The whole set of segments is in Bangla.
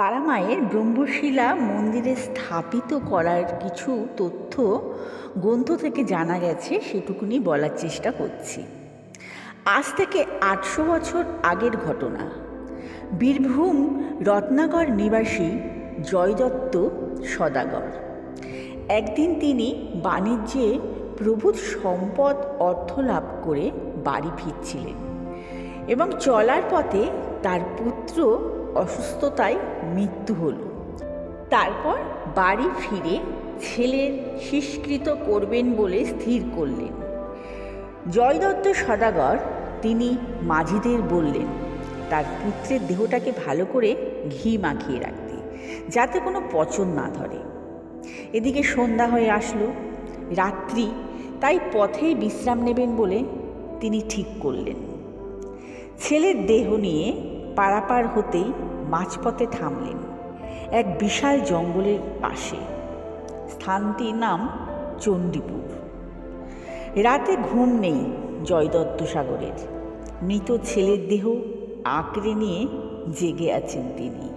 তারা মায়ের ব্রহ্মশিলা মন্দিরে স্থাপিত করার কিছু তথ্য গ্রন্থ থেকে জানা গেছে, সেটুকুনি বলার চেষ্টা করছি। আজ থেকে আটশো বছর আগের ঘটনা। বীরভূম রত্নাগর নিবাসী জয়দত্ত সদাগর। একদিন তিনি বাণিজ্যে প্রভূত সম্পদ অর্থ লাভ করে বাড়ি ফিরছিলেন এবং চলার পথে তার পুত্র অসুস্থতায় মৃত্যু হলো। তারপর বাড়ি ফিরে ছেলের শিষ্কৃত করবেন বলে স্থির করলেন। জয়দত্ত সদাগর তিনি মাঝিদের বললেন, তার পুত্রের দেহটাকে ভালো করে ঘি মাখিয়ে রাখতে, যাতে কোনো পচন না ধরে। এদিকে সন্ধ্যা হয়ে আসলো, রাত্রি, তাই পথেই বিশ্রাম নেবেন বলে তিনি ঠিক করলেন। ছেলের দেহ নিয়ে পারাপার হতেই মাঝপথে থামলেন, এক বিশাল জঙ্গলের পাশে। স্থানটির নাম চণ্ডীপুর। রাতে ঘুম নেই জয়দত্ত সাগরের। মৃত ছেলের দেহ আঁকড়ে নিয়ে জেগে আছেন তিনি।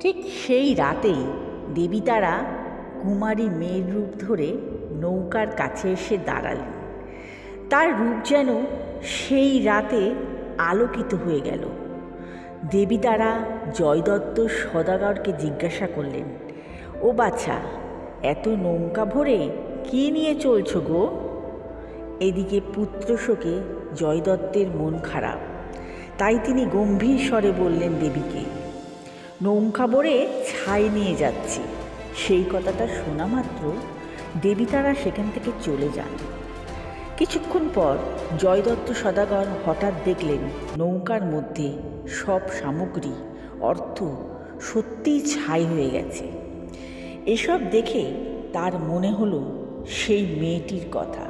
ঠিক সেই রাতেই দেবী তারা কুমারী মেয়ের রূপ ধরে নৌকার কাছে এসে দাঁড়ালেন। তার রূপ যেন সেই রাতে আলোকিত হয়ে গেল। দেবী তারা জয়দত্ত সদাগরকে জিজ্ঞাসা করলেন, ও বাছা, এত নৌকা ভরে কী নিয়ে চলছো গো? এদিকে পুত্র শোকে জয়দত্তের মন খারাপ। তাই তিনি গম্ভীর স্বরে বললেন দেবীকে, নৌকা ভরে ছাই নিয়ে যাচ্ছি। সেই কথাটা শোনা মাত্র দেবী তারা সেখান থেকে চলে যান। কিছুক্ষণ পর জয়দত্ত সদাগর হঠাৎ দেখলেন নৌকার মধ্যে সব সামগ্রী, অর্থ সত্যিই ছাই হয়ে গেছে। এসব দেখে তার মনে হলো সেই মেয়েটির কথা।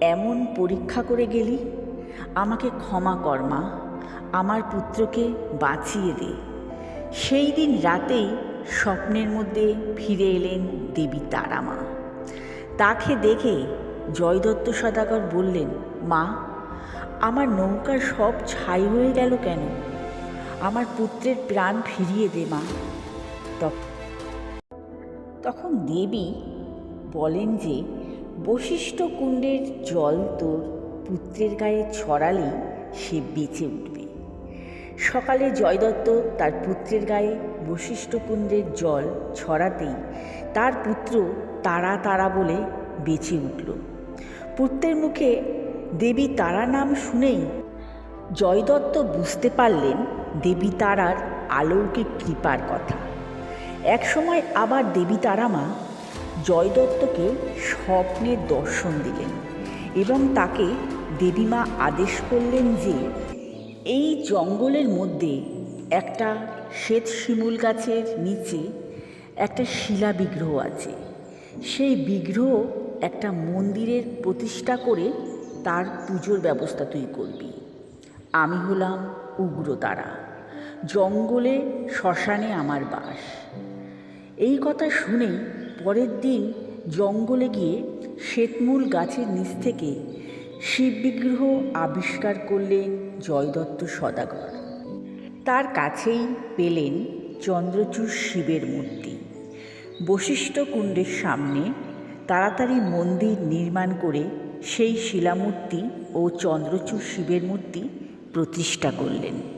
এমন পরীক্ষা করে গেলি? আমাকে ক্ষমা কর মা, আমার পুত্রকে বাঁচিয়ে দে। সেই দিন রাতেই স্বপ্নের মধ্যে ফিরে এলেন দেবী তারামা। তাকে দেখে জয়দত্ত সদাগর বললেন, মা, আমার নৌকার সব ছাই হয়ে গেল কেন? আমার পুত্রের প্রাণ ফিরিয়ে দে, মা। তখ- তখন দেবী বলেন যে, বশিষ্ঠ কুণ্ডের জল তোর পুত্রের গায়ে ছড়ালেই সে বেঁচে উঠবে। সকালে জয়দত্ত তার পুত্রের গায়ে বশিষ্ঠ কুণ্ডের জল ছড়াতেই তার পুত্র তারা তারা বলে বেঁচে উঠল। পুত্রের মুখে দেবী তারা নাম শুনেই জয়দত্ত বুঝতে পারলেন দেবী তারার আলৌকিক কৃপার কথা। একসময় আবার দেবী তারামা জয়দত্তকে স্বপ্নের দর্শন দিলেন এবং তাকে দেবীমা আদেশ করলেন যে এই জঙ্গলের মধ্যে একটা শ্বেত শিমুল গাছের নিচে একটা শিলা বিগ্রহ আছে। সেই বিগ্রহ একটা মন্দিরের প্রতিষ্ঠা করে তার পুজোর ব্যবস্থা তুই করবি। আমি হলাম উগ্রতারা, জঙ্গলে শ্মশানে আমার বাস। এই কথা শুনেই পরের দিন জঙ্গলে গিয়ে শ্বেতমূল গাছের নিচ থেকে শিব বিগ্রহ আবিষ্কার করলেন জয়দত্ত সদাগর। তার কাছেই পেলেন চন্দ্রচূড় শিবের মূর্তি। বশিষ্ঠ কুণ্ডের সামনে তাড়াতাড়ি মন্দির নির্মাণ করে সেই শিলামূর্তি ও চন্দ্রচূড় শিবের মূর্তি প্রতিষ্ঠা করলেন।